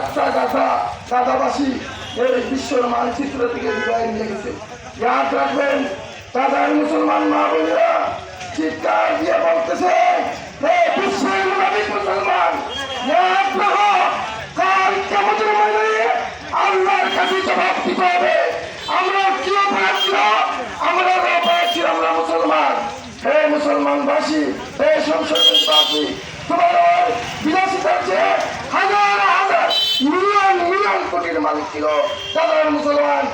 একটা গাধা এই বিশ্বর মানচিত্র থেকে বিদায় নিয়ে গেছে। ইয়াদ রাখবেন দাদার মুসলমান মা বোনেরা, চিৎকার দিয়ে বলতেছে বিশ্বের মুসলমান কাল কেমতের ময়দানে আল্লাহর জবাব দিতে হবে। আমরা কি অপরাধ ছিল আমরা আমরা মুসলমান। হে মুসলমানবাসী, হে সংসদবাসী, তোমার বিলাসিতার চেয়ে মালিক ছিল। দাদার মুসলমান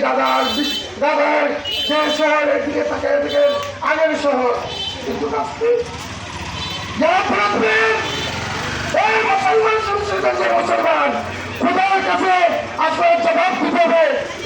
দাদার বিশ- দাদার যে শহরের দিকে থাকে এদিকে আগের শহর। কিন্তু এই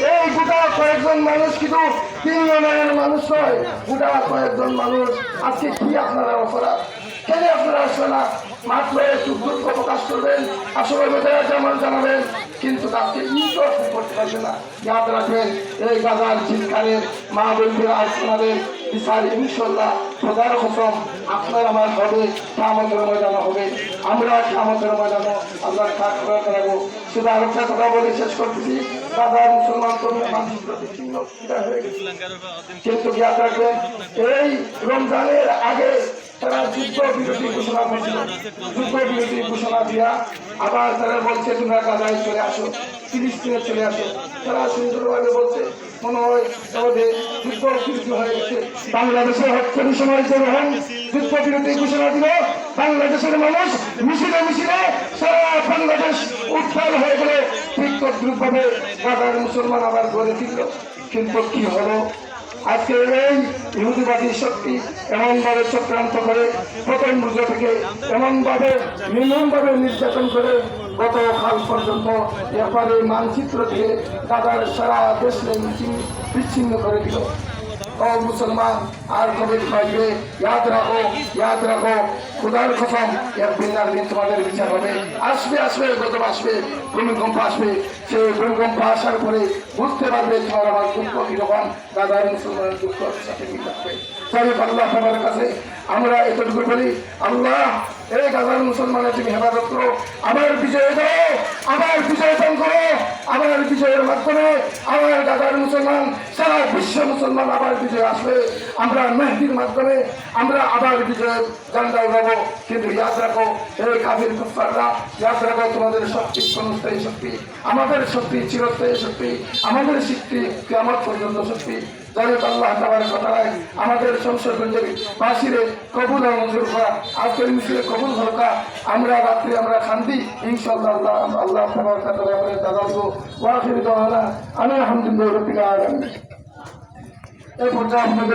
এই কয়েকজন মানুষ কিন্তু তিনজনের মানুষ নয়, গোটা কয়েকজন মানুষ। আজকে কি আপনারা অপরাধ? কেন আপনারা আসবে না মাত্র একটু দুঃখ প্রকাশ করবেন আসলে বেদনা যেমন জানাবেন, কিন্তু তাকে ইন্টার করতে পারবে না। ইয়াদ রাখবেন এই গাজার চিৎকারের মা বন্ধুরা আপনাদের বিচার ইনশাল্লাহ খোদার কসম, আপনার আমার হবে কামতের ময়দানে হবে। আমরা কামতের ময়দানে আল্লাহ কাজ করে রাখব। শুধু আরেকটা কথা বলে শেষ করতেছি দাদা মুসলমান তরুণ গেছে। কিন্তু জ্ঞাত রাখবেন, এই রমজানের আগে তারা যুদ্ধ বিরতি ঘোষণা করছিল। যুদ্ধ বিরতি ঘোষণা দিয়া আবার তারা বলছে, তোমরা গাজায় চলে আসো, ফিলিস্তিনে চলে আসো। তারা সুন্দরভাবে বলছে, মনে হয় আমাদের যুদ্ধ বিরতি হয়ে গেছে। বাংলাদেশের হত্যার সময় যখন যুদ্ধ বিরতি ঘোষণা দিল, বাংলাদেশের মানুষ মিছিলে মিছিলে সারা বাংলাদেশ উত্তাল হয়ে গেলে। ঠিক তদ্রুপভাবে গাজার মুসলমান আবার গড়ে ফিরল। কিন্তু কি হলো? আজকে এই ইহুদিবাদী শক্তি এমনভাবে চক্রান্ত করে, প্রথম মূল্য থেকে এমনভাবে, নির্মমভাবে নির্যাতন করে গত কাল পর্যন্ত এরপরে মানচিত্র দিয়ে তাদের সারা দেশের বিচ্ছিন্ন- বিচ্ছিন্ন করে দিল। ও মুসলমান, আর কবে খাইবে? ইয়াদ রাখো ইয়াদ রাখো। খুদার কসম, একদিন না একদিন তোমাদের বিচার হবে। আসবে আসবে গত আসবে, ভূমিকম্প আসবে। সেই ভূমিকম্প আসার পরে বুঝতে পারবে তোমার আমার দুঃখ কীরকম। দাদার মুসলমানের দুঃখ সাথে মিল থাকবে। তাই আল্লাহ তোমার কাছে আমরা এতটুকু বলি, আল্লাহ এই গাজার মুসলমানের তুমি হেফাজত করো। আবার বিজয় দাও আবার বিজয় দান করো। আবার বিজয়ের মাধ্যমে আবার গাজার মুসলমান, সারা বিশ্ব মুসলমান আবার বিজয় আসবে আমরা মেহদির মাধ্যমে আমরা আবার বিজয় জানটা উঠাবো কিন্তু ইয়াদ রাখো এই কাবির কুফাররা ইয়াদ রাখো, তোমাদের শক্তি ক্ষণস্থায়ী শক্তি, আমাদের শক্তি চিরস্থায়ী শক্তি, আমাদের শক্তি কেমন পর্যন্ত শক্তি। যাই আল্লাহ তাবার কথায় আমাদের সংসদগঞ্জের বাসিরে কবুল মঞ্জুর করা, আজকের মিছিলে কবুল হলকা আমরা রাত্রি আমরা খান্দি ইনশাল্লাহ আল্লাহ আল্লাহ তাবার আমাদের দাদা ওয়াখির দাওয়ানা আমি আলহামদুলিল্লাহ রবিল আলমিন। এই পর্যায়ে আপনাদের